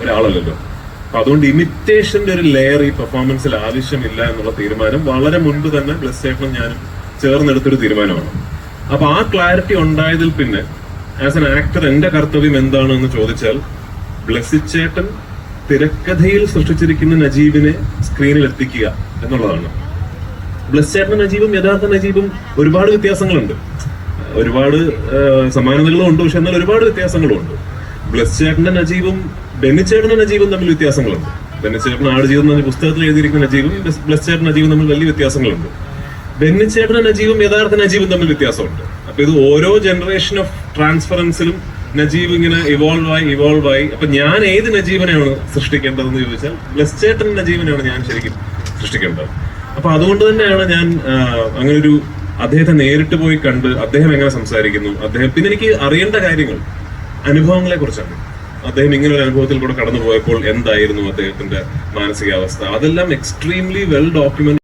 ഒരാളല്ലല്ലോ. അപ്പൊ അതുകൊണ്ട് ഇമിറ്റേഷന്റെ ഒരു ലെയർ ഈ പെർഫോമൻസിൽ ആവശ്യമില്ല എന്നുള്ള തീരുമാനം വളരെ മുൻപ് തന്നെ ബ്ലസ് ചേട്ടനും ഞാനും ചേർന്നെടുത്തൊരു തീരുമാനമാണ്. അപ്പൊ ആ ക്ലാരിറ്റി ഉണ്ടായതിൽ പിന്നെ ആസ് എൻ ആക്ടർ എന്റെ കർത്തവ്യം എന്താണ് എന്ന് ചോദിച്ചാൽ ബ്ലസിച്ചേട്ടൻ ചേട്ടൻ തിരക്കഥയിൽ സൃഷ്ടിച്ചിരിക്കുന്ന നജീബിനെ സ്ക്രീനിൽ എത്തിക്കുക എന്നുള്ളതാണ്. ബ്ലസ് ചേട്ടൻ നജീബും യഥാർത്ഥ നജീബും ഒരുപാട് വ്യത്യാസങ്ങളുണ്ട്. ഒരുപാട് സമാനതകളും ഉണ്ട് പക്ഷെ എന്നാൽ ഒരുപാട് വ്യത്യാസങ്ങളും ഉണ്ട് ബ്ലസ് ചേട്ടന്റെ നജീബും ബെന്നിച്ചേട്ടന്റെ നജീബും തമ്മിൽ വ്യത്യാസങ്ങളുണ്ട്. ബെന്നിച്ചേട്ടൻ ആട് ജീവിതം എന്ന പുസ്തകത്തിൽ എഴുതിയിരിക്കുന്ന നജീബും ബ്ലസ്- നജീവും നജീബും തമ്മിൽ വലിയ വ്യത്യാസങ്ങളുണ്ട്. ബെന്നിച്ചേട്ടന്റെ നജീബും യഥാർത്ഥ നജീബും തമ്മിൽ വ്യത്യാസമുണ്ട്. അപ്പൊ ഇത് ഓരോ ജനറേഷൻ ഓഫ് ട്രാൻസ്ഫറൻസിലും നജീബ് ഇങ്ങനെ ഇവോൾവ് ആയി ഇവോൾവ് ആയി. അപ്പൊ ഞാൻ ഏത് നജീബനെയാണ് സൃഷ്ടിക്കേണ്ടതെന്ന് ചോദിച്ചാൽ ബ്ലസ് ചേട്ടൻ നജീബനെയാണ് ഞാൻ ശരിക്കും സൃഷ്ടിക്കേണ്ടത്. അപ്പൊ അതുകൊണ്ട് തന്നെയാണ് ഞാൻ അങ്ങനെ ഒരു അദ്ദേഹത്തെ നേരിട്ട് പോയി കണ്ട് അദ്ദേഹം എങ്ങനെ സംസാരിക്കുന്നു അദ്ദേഹം പിന്നെ എനിക്ക് അറിയേണ്ട കാര്യങ്ങൾ. അനുഭവങ്ങളെ കുറിച്ചാണ് അദ്ദേഹം ഇങ്ങനെ ഒരു അനുഭവത്തിൽ കൂടെ കടന്നു പോയപ്പോൾ എന്തായിരുന്നു അദ്ദേഹത്തിന്റെ മാനസികാവസ്ഥ? അതെല്ലാം എക്സ്ട്രീംലി വെൽ ഡോക്യുമെന്റ്